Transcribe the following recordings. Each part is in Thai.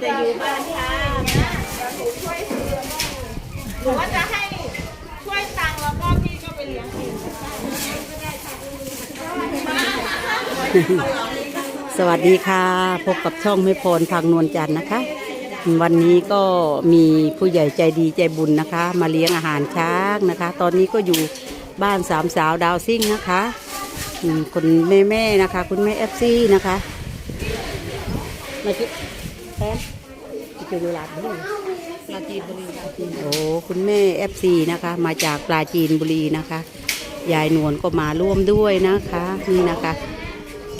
แต่อยู่บ้านค่ะหรือว่าจะให้ช่วยตังค์แล้วก็พี่ก็ไปเลี้ยงเองสวัสดีค่ะ พบกับช่องไม่พรทางนวลจันทร์นะคะ วันนี้ก็มีผู้ใหญ่ใจดีใจบุญนะคะ มาเลี้ยงอาหารช้างนะคะ ตอนนี้ก็อยู่บ้านสามสาวดาวซิ่งนะคะคุณแม่แม่นะคะ คุณแม่เอฟซีนะคะมาจิ แทนคือดูหลาดบุรีปลาจีนบุรีโอ้คุณแม่เอฟซีนะคะ มาจากปราจีนบุรีนะคะ ยายนวลก็มาร่วมด้วยนะคะ นี่นะคะ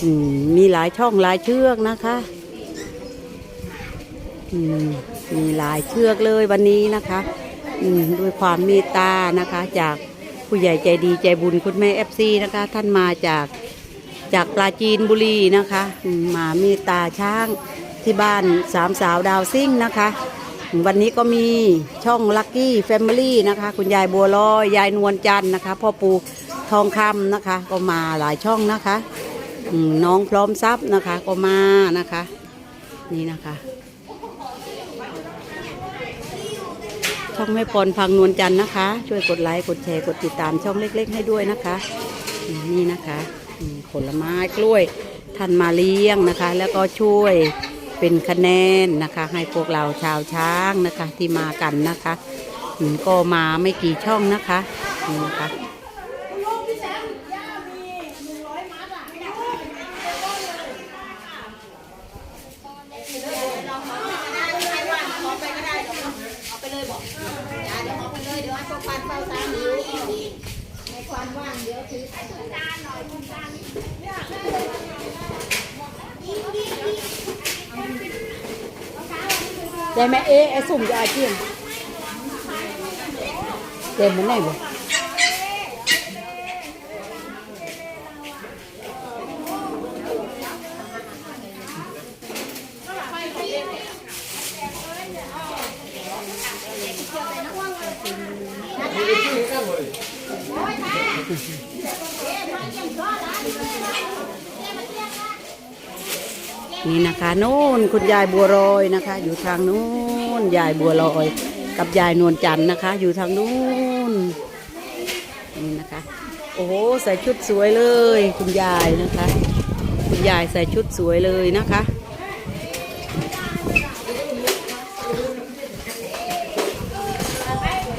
อืมมีหลายช่องหลายเชือกนะคะอืมมีหลายเชือกเลยวันนี้นะคะอืมด้วยความเมตตานะคะ จากผู้ใหญ่ใจดีใจบุญคุณแม่เอฟซีนะคะ ท่านมาจากจากปราจีนบุรีนะคะมมาเมตตาช้าง ที่บ้านสามสาวดาวซิ่งนะคะ วันนี้ก็มีช่องลั c กี้แฟมิลี่นะคะ คุณยายบัวลอย ยายนวลจันทร์นะคะ พ่อปูทองคำนะคะ ก็มาหลายช่องนะคะน้องพร้อมทรัพย์นะคะก็มานะคะ นี่นะคะ ช่องแม่ปอนพังนวลจันทร์นะคะ ช่วยกดไลค์กดแชร์กดติดตามช่องเล็ก ๆ ให้ด้วยนะคะ นี่นะคะผลไม้กล้วยท่านมาเลี้ยงนะคะ แล้วก็ช่วย เป็นคะแนนนะคะ ให้พวกเราชาวช้างนะคะที่มากันนะคะก็มาไม่กี่ช่องนะคะนี่นะคะเอาไปถุงจานหน่อยถุงจานนี่ ได้ไหมเอ๊ะไอ้สุ่มจะอาเจียนเต็มมันไหนบ่ นี่นะคะนู่นคุณยายบัวลอยนะคะ อยู่ทางนู้นยายบัวลอย กับยายนวลจันทร์นะคะ อยู่ทางนู้นนี่นะคะ โอ้โหใส่ชุดสวยเลย คุณยายนะคะ คุณยายใส่ชุดสวยเลยนะคะ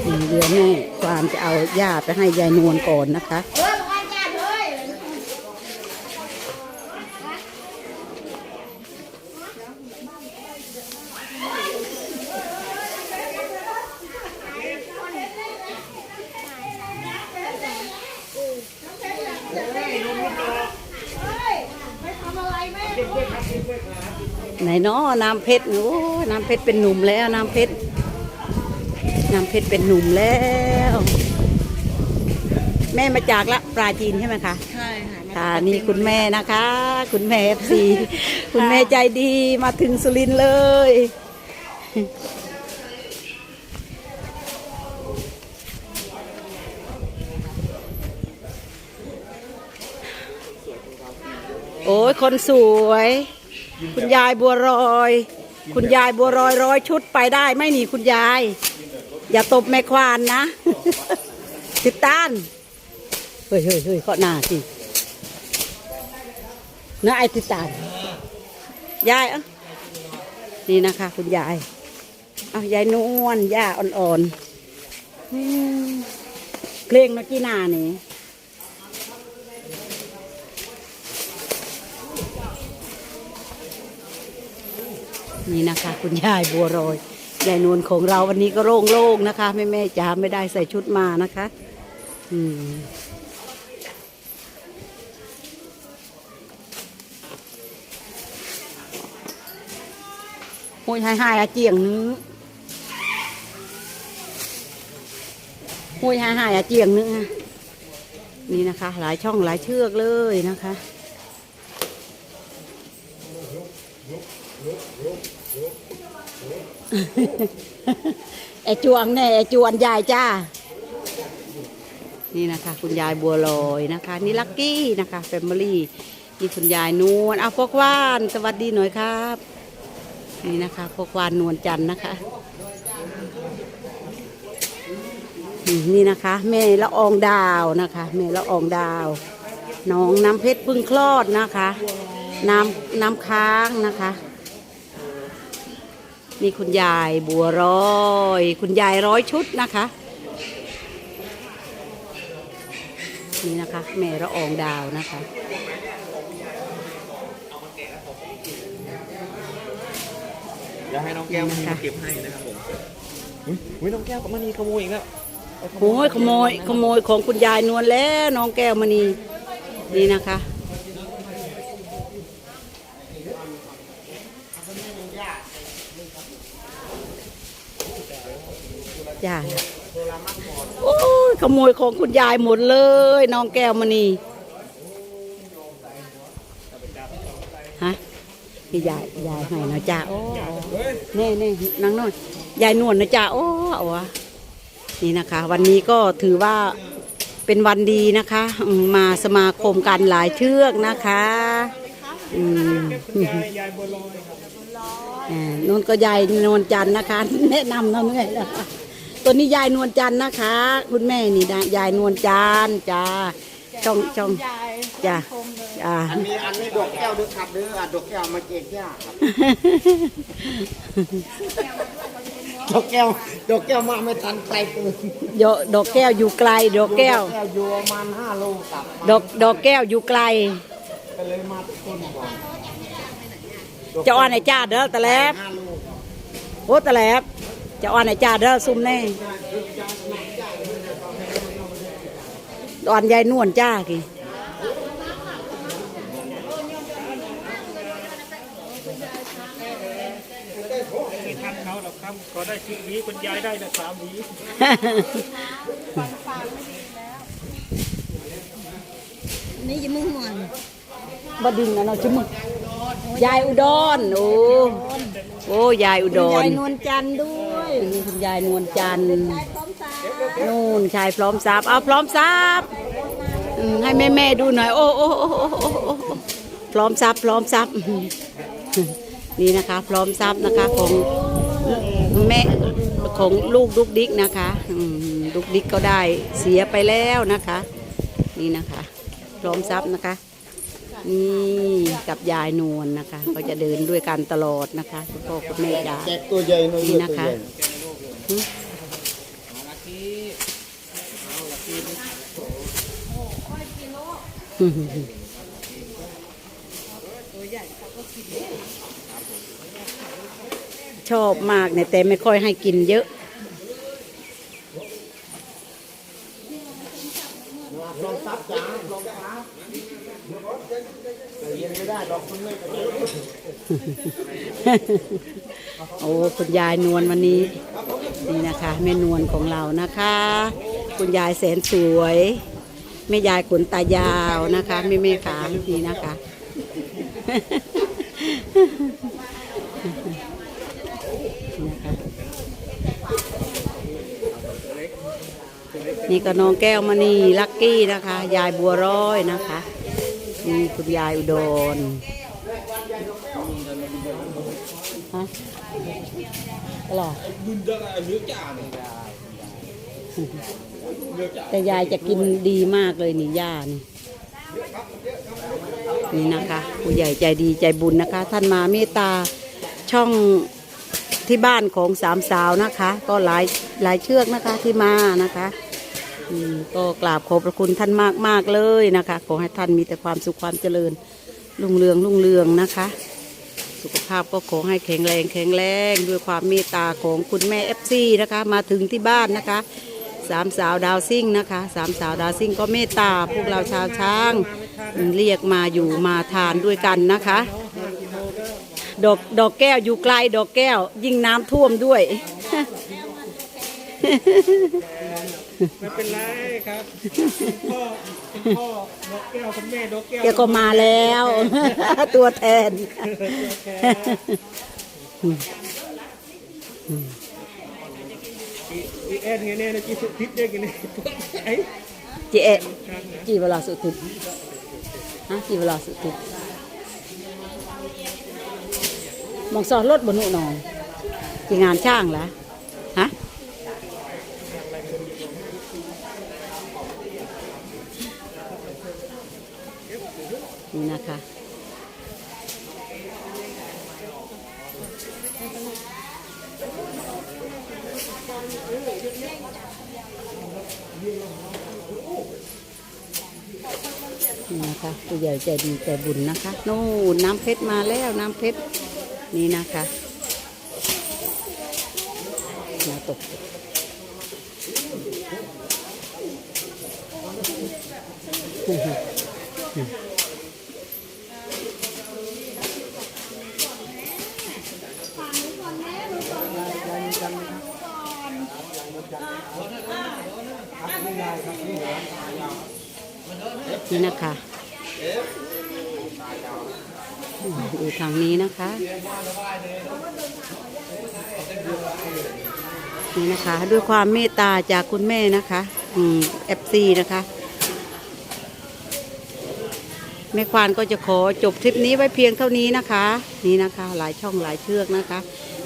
ดีเดี๋ยวแม่ความจะเอาหญ้าไปให้ยายนวลก่อนนะคะ นเนาะน้ำเพชรโอ้ยน้ำเพชรเป็นหนุ่มแล้วน้ำเพชรน้ำเพชรเป็นหนุ่มแล้ว แม่มาจากละปราจีนใช่ไหมคะใช่ค่ะค่ะนี่คุณแม่นะคะ คุณแม่เอฟซีคุณแม่ใจดีมาถึงสุรินทร์เลย โอ้ยคนสวย คุณยายบัวรอย คุณยายบัวรอยร้อยชุดไปได้ไม่หนีคุณยาย อย่าตบแม่ควานนะติดต้านเฮ้ยเฮ้ยเฮ้ยเขาหน้าสิเนื้อไอติดต้านยายเอะนี่นะคะ คุณยายเอายายนวลย่าอ่อนๆเพลงเมื่อกี้หน้านี่ นี่นะคะ คุณยายบัวรอยยายนวลของเราวันนี้ก็โล่งๆนะคะแม่แม่จ๋าไม่ได้ใส่ชุดมานะคะ อืมโอ้ยหายหายอาเจียงนึงโอ้ยหายหายอาเจียงนึงนี่นะคะ หลายช่องหลายเชือกเลยนะคะ ไอจวงแน่ไอจวนยายจ้า นี่นะคะ คุณยายบัวลอยนะคะ นี่ลักกี้นะคะแฟมิลี่นี่คุณยายนวลเอาพวกว่านสวัสดีหน่อยครับ นี่นะคะพวกวานนวลจันทร์นะคะนี่นะคะแม่ละอองดาวนะคะแม่ละอองดาว น้องน้ำเพชรพึ่งคลอดนะคะ น้ำน้ำค้างนะคะ นี่คุณยายบัวร้อย คุณยายร้อยชุดนะคะ นี่นะคะ แม่ละอองดาวนะคะเดี๋ยวให้น้องแก้วมาเก็บให้นะครับผมอุ๊ยอุ๊ยน้องแก้วกับมณีขโมยอีกแล้วเอาโอ้ยขโมยขโมยของคุณยายนวลแล้วน้องแก้วมณีนี่นะคะ ยายโอ้ยขโมยของคุณยายหมดเลย น้องแก้วมณีฮะนี่ยายยายให้นะจ้าโอ้แน่แน่นางน้อยยายนวลนะจ้าโอ้เอาวะนี่นะคะ วันนี้ก็ถือว่าเป็นวันดีนะคะ มาสมาคมกันหลายเชือกนะคะอืมนู่นก็ยายนวลจันนะคะ แนะนำเราเนื่อยนะคะ ตัวนี้ยายนวลจันทร์นะคะ คุณแม่นี่นะยายนวลจันทร์จ้าช่องช่องยายจ้าจ้าอันนี้อันนี้ดอกแก้วด้วยครับเด้ออะดอกแก้วมาเก็บย่าครับดอกแก้วดอกแก้วมาไม่ทันไกลเกินโยดอกแก้วอยู่ไกล ดอกแก้ว ดอกแก้วอยู่ประมาณห้าโลครับดอกดอกแก้วอยู่ไกลก็เลยมาต้นก่อนจะอ่อนไอ้จ้าเด้อตะแลบห้าโลโอ้ตะแลบ จะอ่อนไอ้จ้าเด้อซุ่มแน่อ่อนยายนวลจ้ากี่ไม่ทันเขาหรอกครับก็ได้สิบหวีคุณยายได้แต่สามหวีนี่ยังมึงหวนบดินนะเนาะชิมึงยายอุดรโอ้โอ้ยายอุดรยายนวลจันทร์ด้วย นี่คุณยายนวลจันทร์นู่นชายพร้อมซับเอาพร้อมซับอืมให้แม่แม่ๆดูหน่อย โอ้โอ้โอ้โอ้โอ้โอ้พร้อมซับพร้อมซับนี่นะคะ พร้อมซับนะคะของแม่ของลูกดุกดิกนะคะอืมดุกดิกก็ได้เสียไปแล้วนะคะ นี่นะคะ พร้อมซับนะคะ นี่กับยายนวลนะคะ ก็จะเดินด้วยกันตลอดนะคะคุณพ่อคุณแม่จ๋าแจกตัวใหญ่หน่อยนี่ด้วยนะตัวคะ ใหญ่ ชอบมากเนี่ยแต่ไม่ค่อยให้กินเยอะลองซับจ้าลองซับแต่เย็นไม่ได้ดอกคุณไม่กระโดดโอ้คุณยายนวลวันนี้ นี่นะคะแม่นวลของเรานะคะ คุณยายแสนสวย แม่ยายขนตายาวนะคะแม่แม่ขาดีนะคะ นี่ก็น้องแก้วมณีลักกี้นะคะ ยายบัวร้อยนะคะนี่คุณยายอุดรฮะหรอ แต่ยายจะกินดีมากเลยนี่ย่านี่นี่นะคะ ผู้ใหญ่ใจดีใจบุญนะคะ ท่านมาเมตตาช่องที่บ้านของสามสาวนะคะ ก็หลายหลายเชือกนะคะที่มานะคะก็กราบขอบพระคุณท่านมากมากเลยนะคะ ขอให้ท่านมีแต่ความสุขความเจริญรุ่งเรืองรุ่งเรืองนะคะ สุขภาพก็ขอให้แข็งแรงแข็งแรงด้วยความเมตตาของคุณแม่เอฟซีนะคะ มาถึงที่บ้านนะคะ สามสาวดาวซิ่งนะคะสามสาวดาวซิ่งก็เมตตาพวกเราชาวช้าง เรียกมาอยู่มาทานด้วยกันนะคะ ดอกดอกแก้วอยู่ไกลดอกแก้ว ยิ่งน้ำท่วมด้วย ไม่เป็นไรครับคุณพ่อคุณพ่อดอกแก้วคุณแม่ดอกแก้วแกก็มาแล้ว ตัวแทนอีแอน ไงเนี่ยนะจีสุดทิศเนี่ยกันเนี่ยไอ้จีเอะจีเวลาสุดทิศฮะจีเวลาสุดทิศมองซอนรถบนนุนองจีงานช่างเหรอฮะนี่นะคะ นี่นะคะ ผู้ใหญ่ใจดีใจบุญนะคะนู่นน้ำเพชรมาแล้วน้ำเพชรนี่นะคะมาตกนี่นะคะ ดูทางนี้นะคะ นี่นะคะ ด้วยความเมตตาจากคุณแม่นะคะอืมเอฟซีนะคะ แม่ควานก็จะขอจบคลิปนี้ไว้เพียงเท่านี้นะคะ นี่นะคะ หลายช่องหลายเชือกนะคะ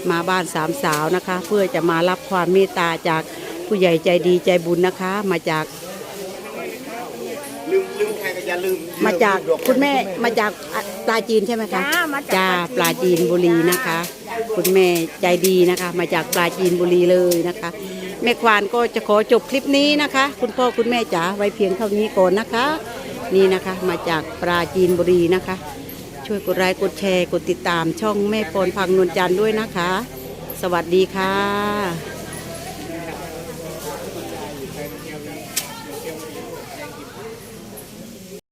มาบ้านสามสาวนะคะ เพื่อจะมารับความเมตตาจากผู้ใหญ่ใจดีใจบุญนะคะ มาจาก ลืมลืมใครก็อย่าลื มมาจากคุณแม่มาจากอะปลาจีนใช่ไหมคะจ้ามาจ้าจากปลาจีนบุรีนะคะ คุณแม่ใจดีนะคะ มาจากปลาจีนบุรีเลยนะคะ แม่ควานก็จะขอจบคลิปนี้นะคะ คุณพ่อคุณแม่จ๋าไว้เพียงเท่านี้ก่อนนะคะ นี่นะคะมาจากปลาจีนบุรีนะคะ ช่วยกดไลค์กดแชร์กดติดตามช่องแม่ปอนพังนวลจันทร์ด้วยนะคะ สวัสดีค่ะ